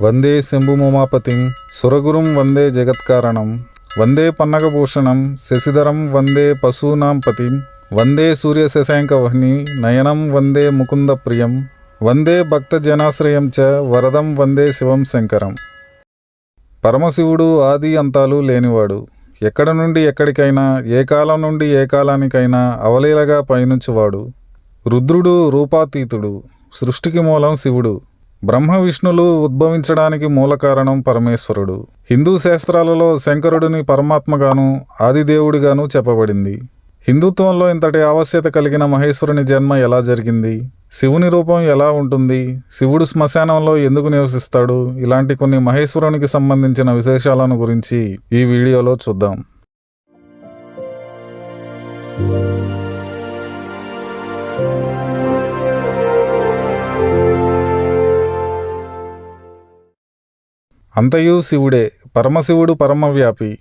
వందే శంభుమోమాపతిం సురగురుం వందే జగత్కారణం వందే పన్నగభూషణం శశిధరం వందే పశూనాం పతిం వందే సూర్యశశాంకవహ్ని నయనం వందే ముకుంద ప్రియం వందే భక్తజనాశ్రయం చ వరదం వందే శివం శంకరం. పరమశివుడు ఆది అంతాలు లేనివాడు. ఎక్కడ నుండి ఎక్కడికైనా ఏ కాలం నుండి ఏ కాలానికైనా అవలీలగా పయనించువాడు. రుద్రుడు రూపాతీతుడు. సృష్టికి మూలం శివుడు. బ్రహ్మ విష్ణులు ఉద్భవించడానికి మూల కారణం పరమేశ్వరుడు. హిందూ శాస్త్రాలలో శంకరుడిని పరమాత్మగాను ఆదిదేవుడిగాను చెప్పబడింది. హిందుత్వంలో ఇంతటి ఆవశ్యత కలిగిన మహేశ్వరుని జన్మ ఎలా జరిగింది? శివుని రూపం ఎలా ఉంటుంది? శివుడు శ్మశానంలో ఎందుకు నివసిస్తాడు? ఇలాంటి కొన్ని మహేశ్వరునికి సంబంధించిన విశేషాలను గురించి ఈ వీడియోలో చూద్దాం. అంతయు శివుడే పరమశివుడు పరమవ్యాపి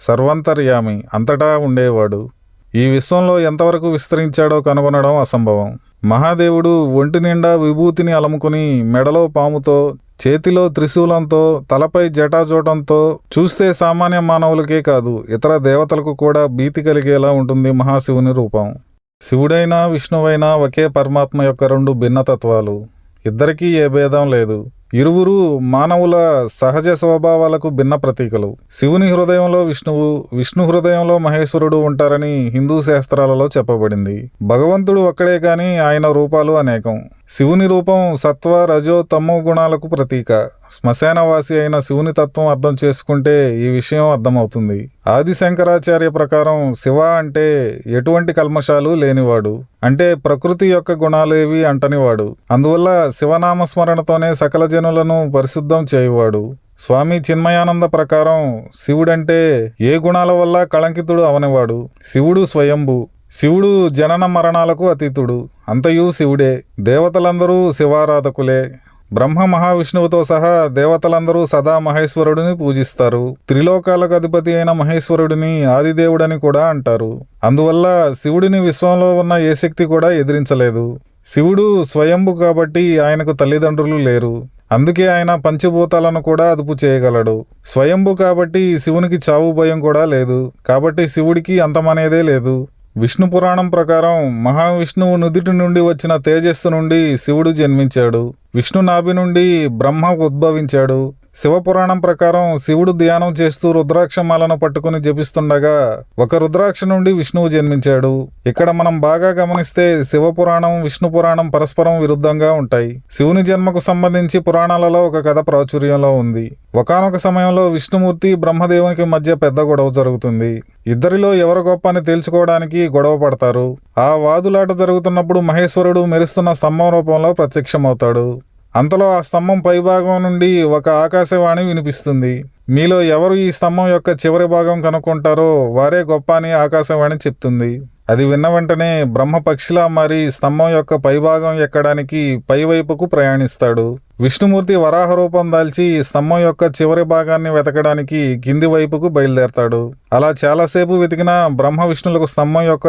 సర్వంతర్యామి అంతటా ఉండేవాడు. ఈ విశ్వంలో ఎంతవరకు విస్తరించాడో కనుగొనడం అసంభవం. మహాదేవుడు ఒంటి నిండా విభూతిని అలముకుని మెడలో పాముతో చేతిలో త్రిశూలంతో తలపై జటాజోటంతో చూస్తే సామాన్య మానవులకే కాదు ఇతర దేవతలకు కూడా భీతి కలిగేలా ఉంటుంది మహాశివుని రూపం. శివుడైనా విష్ణువైనా ఒకే పరమాత్మ యొక్క రెండు భిన్నతత్వాలు. ఇద్దరికీ ఏ భేదం లేదు. ఇరువురు మానవుల సహజ స్వభావాలకు భిన్న ప్రతీకలు. శివుని హృదయంలో విష్ణువు విష్ణు హృదయంలో మహేశ్వరుడు ఉంటారని హిందూ శాస్త్రాలలో చెప్పబడింది. భగవంతుడు ఒక్కడే కాని ఆయన రూపాలు అనేకం. శివుని రూపం సత్వ రజో తమో గుణాలకు ప్రతీక. శ్మశానవాసి అయిన శివుని తత్వం అర్థం చేసుకుంటే ఈ విషయం అర్థమవుతుంది. ఆది శంకరాచార్య ప్రకారం శివ అంటే ఎటువంటి కల్మషాలు లేనివాడు. అంటే ప్రకృతి యొక్క గుణాలేవి అంటనివాడు. అందువల్ల శివనామస్మరణతోనే సకల జనులను పరిశుద్ధం చేయువాడు. స్వామి చిన్మయానంద ప్రకారం శివుడంటే ఏ గుణాల వల్ల కళంకితుడు అవనివాడు? శివుడు స్వయంభు. శివుడు జనన మరణాలకు అతీతుడు. అంతయు శివుడే. దేవతలందరూ శివారాధకులే. బ్రహ్మ మహావిష్ణువుతో సహా దేవతలందరూ సదా మహేశ్వరుడిని పూజిస్తారు. త్రిలోకాలకు అధిపతి అయిన మహేశ్వరుడిని ఆదిదేవుడని కూడా అంటారు. అందువల్ల శివుడిని విశ్వంలో ఉన్న ఏ శక్తి కూడా ఎదిరించలేదు. శివుడు స్వయంభు కాబట్టి ఆయనకు తల్లిదండ్రులు లేరు. అందుకే ఆయన పంచభూతాలను కూడా అదుపు చేయగలడు. స్వయంభు కాబట్టి శివునికి చావు భయం కూడా లేదు. కాబట్టి శివుడికి అంతమనేదే లేదు. విష్ణు పురాణం ప్రకారం మహావిష్ణువు నుదుటి నుండి వచ్చిన తేజస్సు నుండి శివుడు జన్మించాడు. విష్ణు నాభి నుండి బ్రహ్మ ఉద్భవించాడు. శివపురాణం ప్రకారం శివుడు ధ్యానం చేస్తూ రుద్రాక్షమాలను పట్టుకుని జపిస్తుండగా ఒక రుద్రాక్ష నుండి విష్ణువు జన్మించాడు. ఇక్కడ మనం బాగా గమనిస్తే శివపురాణం విష్ణు పురాణం పరస్పరం విరుద్ధంగా ఉంటాయి. శివుని జన్మకు సంబంధించి పురాణాలలో ఒక కథ ప్రాచుర్యంలో ఉంది. ఒకనొక సమయంలో విష్ణుమూర్తి బ్రహ్మదేవునికి మధ్య పెద్ద గొడవ జరుగుతుంది. ఇద్దరిలో ఎవరు గొప్ప అని తేల్చుకోవడానికి గొడవ పడతారు. ఆ వాదులాట జరుగుతున్నప్పుడు మహేశ్వరుడు మెరుస్తున్న స్తంభం రూపంలో ప్రత్యక్షమవుతాడు. అంతలో ఆ స్తంభం పైభాగం నుండి ఒక ఆకాశవాణి వినిపిస్తుంది. మీలో ఎవరు ఈ స్తంభం యొక్క చివరి భాగం కనుక్కుంటారో వారే గొప్ప అని ఆకాశవాణి చెప్తుంది. అది విన్న వెంటనే బ్రహ్మ పక్షిలా మారి స్తంభం యొక్క పైభాగం ఎక్కడానికి పైవైపుకు ప్రయాణిస్తాడు. విష్ణుమూర్తి వరాహ రూపం దాల్చి స్తంభం యొక్క చివరి భాగాన్ని వెతకడానికి కింది వైపుకు బయలుదేరతాడు. అలా చాలాసేపు వెతికినా బ్రహ్మ విష్ణులకు స్తంభం యొక్క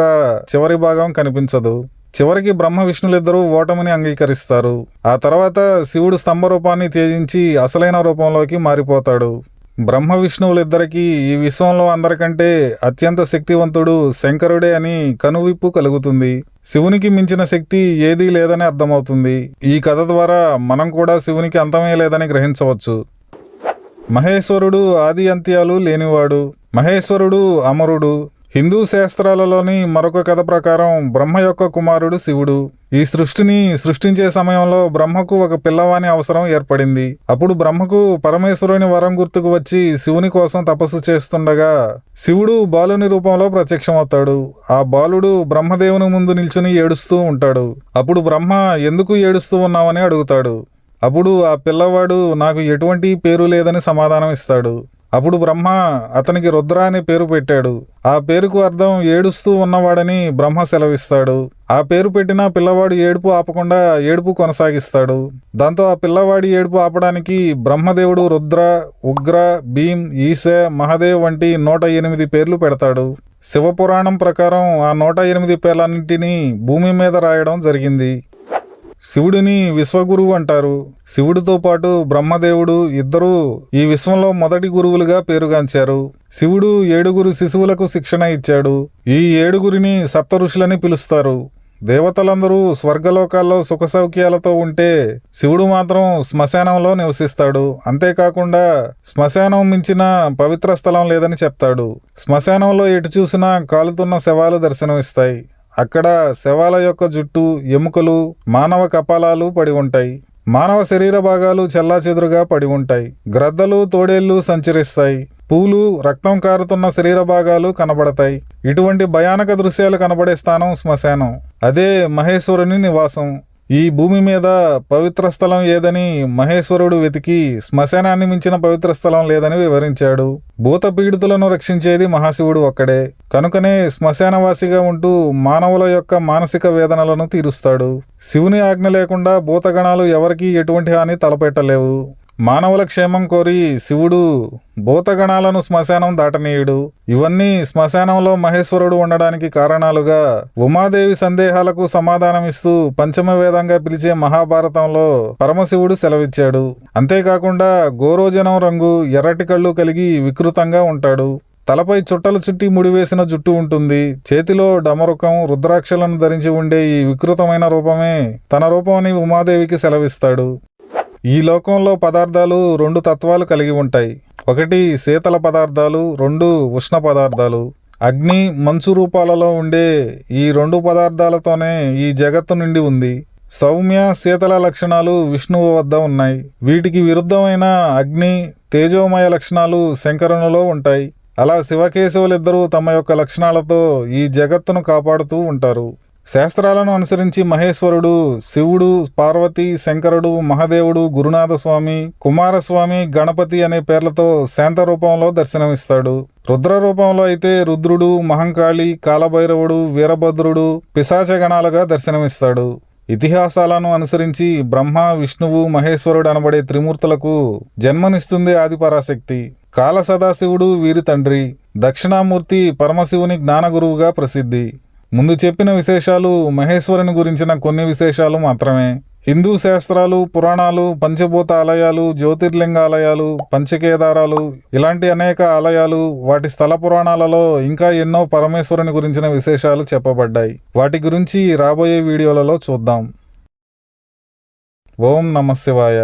చివరి భాగం కనిపించదు. చివరికి బ్రహ్మ విష్ణులిద్దరూ ఓటమిని అంగీకరిస్తారు. ఆ తర్వాత శివుడు స్తంభ రూపాన్ని త్యజించి అసలైన రూపంలోకి మారిపోతాడు. బ్రహ్మ విష్ణువులిద్దరికీ ఈ విశ్వంలో అందరికంటే అత్యంత శక్తివంతుడు శంకరుడే అని కనువిప్పు కలుగుతుంది. శివునికి మించిన శక్తి ఏదీ లేదని అర్థమవుతుంది. ఈ కథ ద్వారా మనం కూడా శివునికి అంతమే లేదని గ్రహించవచ్చు. మహేశ్వరుడు ఆది అంత్యాలు లేనివాడు. మహేశ్వరుడు అమరుడు. హిందూ శాస్త్రాలలోని మరొక కథ ప్రకారం బ్రహ్మ యొక్క కుమారుడు శివుడు. ఈ సృష్టిని సృష్టించే సమయంలో బ్రహ్మకు ఒక పిల్లవాని అవసరం ఏర్పడింది. అప్పుడు బ్రహ్మకు పరమేశ్వరుని వరం గుర్తుకు వచ్చి శివుని కోసం తపస్సు చేస్తుండగా శివుడు బాలుని రూపంలో ప్రత్యక్షమవుతాడు. ఆ బాలుడు బ్రహ్మదేవుని ముందు నిల్చుని ఏడుస్తూ ఉంటాడు. అప్పుడు బ్రహ్మ ఎందుకు ఏడుస్తూ ఉన్నావని అడుగుతాడు. అప్పుడు ఆ పిల్లవాడు నాకు ఎటువంటి పేరు లేదని సమాధానం ఇస్తాడు. అప్పుడు బ్రహ్మ అతనికి రుద్ర అనే పేరు పెట్టాడు. ఆ పేరుకు అర్థం ఏడుస్తూ ఉన్నవాడని బ్రహ్మ సెలవిస్తాడు. ఆ పేరు పెట్టిన పిల్లవాడు ఏడుపు ఆపకుండా ఏడుపు కొనసాగిస్తాడు. దాంతో ఆ పిల్లవాడి ఏడుపు ఆపడానికి బ్రహ్మదేవుడు రుద్ర ఉగ్ర భీం ఈశ మహదేవ్ వంటి నూట ఎనిమిది పేర్లు పెడతాడు. శివపురాణం ప్రకారం ఆ నూట ఎనిమిది పేర్లన్నింటినీ భూమి మీద రాయడం జరిగింది. శివుడిని విశ్వగురువు అంటారు. శివుడితో పాటు బ్రహ్మదేవుడు ఇద్దరూ ఈ విశ్వంలో మొదటి గురువులుగా పేరుగాంచారు. శివుడు ఏడుగురు శిశువులకు శిక్షణ ఇచ్చాడు. ఈ ఏడుగురిని సప్త ఋషులని పిలుస్తారు. దేవతలందరూ స్వర్గలోకాల్లో సుఖ సౌఖ్యాలతో ఉంటే శివుడు మాత్రం శ్మశానంలో నివసిస్తాడు. అంతేకాకుండా శ్మశానం మించిన పవిత్ర స్థలం లేదని చెప్తాడు. శ్మశానంలో ఎటు చూసినా కాలుతున్న శవాలు దర్శనమిస్తాయి. అక్కడ శవాల యొక్క జుట్టు ఎముకలు మానవ కపాలాలు పడి ఉంటాయి. మానవ శరీర భాగాలు చెల్లాచెదురుగా పడి ఉంటాయి. గ్రద్దలు తోడేళ్ళు సంచరిస్తాయి. పూలు రక్తం కారుతున్న శరీర భాగాలు కనబడతాయి. ఇటువంటి భయానక దృశ్యాలు కనబడే స్థానం శ్మశానం. అదే మహేశ్వరుని నివాసం. ఈ భూమి మీద పవిత్ర స్థలం ఏదని మహేశ్వరుడు వెతికి శ్మశానాన్ని మించిన పవిత్ర స్థలం లేదని వివరించాడు. భూత పీడితులను రక్షించేది మహాశివుడు ఒక్కడే. కనుకనే శ్మశానవాసిగా ఉంటూ మానవుల యొక్క మానసిక వేదనలను తీరుస్తాడు. శివుని ఆజ్ఞ లేకుండా భూతగణాలు ఎవరికీ ఎటువంటి హాని తలపెట్టలేవు. మానవుల క్షేమం కోరి శివుడు భూతగణాలను శ్మశానం దాటనీయుడు. ఇవన్నీ శ్మశానంలో మహేశ్వరుడు ఉండడానికి కారణాలుగా ఉమాదేవి సందేహాలకు సమాధానమిస్తూ పంచమ వేదంగా పిలిచే మహాభారతంలో పరమశివుడు సెలవిచ్చాడు. అంతేకాకుండా గోరోజనం రంగు ఎర్రటి కళ్ళు కలిగి వికృతంగా ఉంటాడు. తలపై చుట్టలు చుట్టి ముడివేసిన జుట్టు ఉంటుంది. చేతిలో డమరుకం రుద్రాక్షలను ధరించి ఉండే ఈ వికృతమైన రూపమే తన రూపమని ఉమాదేవికి సెలవిస్తాడు. ఈ లోకంలో పదార్థాలు రెండు తత్వాలు కలిగి ఉంటాయి. ఒకటి శీతల పదార్థాలు రెండు ఉష్ణ పదార్థాలు. అగ్ని మంచు రూపాలలో ఉండే ఈ రెండు పదార్థాలతోనే ఈ జగత్తు నిండి ఉంది. సౌమ్య శీతల లక్షణాలు విష్ణువు వద్ద ఉన్నాయి. వీటికి విరుద్ధమైన అగ్ని తేజోమయ లక్షణాలు శంకరునిలో ఉంటాయి. అలా శివకేశవులిద్దరూ తమ యొక్క లక్షణాలతో ఈ జగత్తును కాపాడుతూ ఉంటారు. శాస్త్రాలను అనుసరించి మహేశ్వరుడు శివుడు పార్వతి శంకరుడు మహదేవుడు గురునాథస్వామి కుమారస్వామి గణపతి అనే పేర్లతో శాంత రూపంలో దర్శనమిస్తాడు. రుద్ర రూపంలో అయితే రుద్రుడు మహంకాళి కాలభైరవుడు వీరభద్రుడు పిశాచగణాలుగా దర్శనమిస్తాడు. ఇతిహాసాలను అనుసరించి బ్రహ్మ విష్ణువు మహేశ్వరుడు అనబడే త్రిమూర్తులకు జన్మనిస్తుంది ఆదిపరాశక్తి. కాల సదాశివుడు వీరి తండ్రి. దక్షిణామూర్తి పరమశివుని జ్ఞానగురువుగా ప్రసిద్ధి. ముందు చెప్పిన విశేషాలు మహేశ్వరుని గురించిన కొన్ని విశేషాలు మాత్రమే. హిందూ శాస్త్రాలు పురాణాలు పంచభూత ఆలయాలు జ్యోతిర్లింగాలయాలు పంచకేదారాలు ఇలాంటి అనేక ఆలయాలు వాటి స్థల పురాణాలలో ఇంకా ఎన్నో పరమేశ్వరుని గురించిన విశేషాలు చెప్పబడ్డాయి. వాటి గురించి రాబోయే వీడియోలలో చూద్దాం. ఓం నమ శివాయ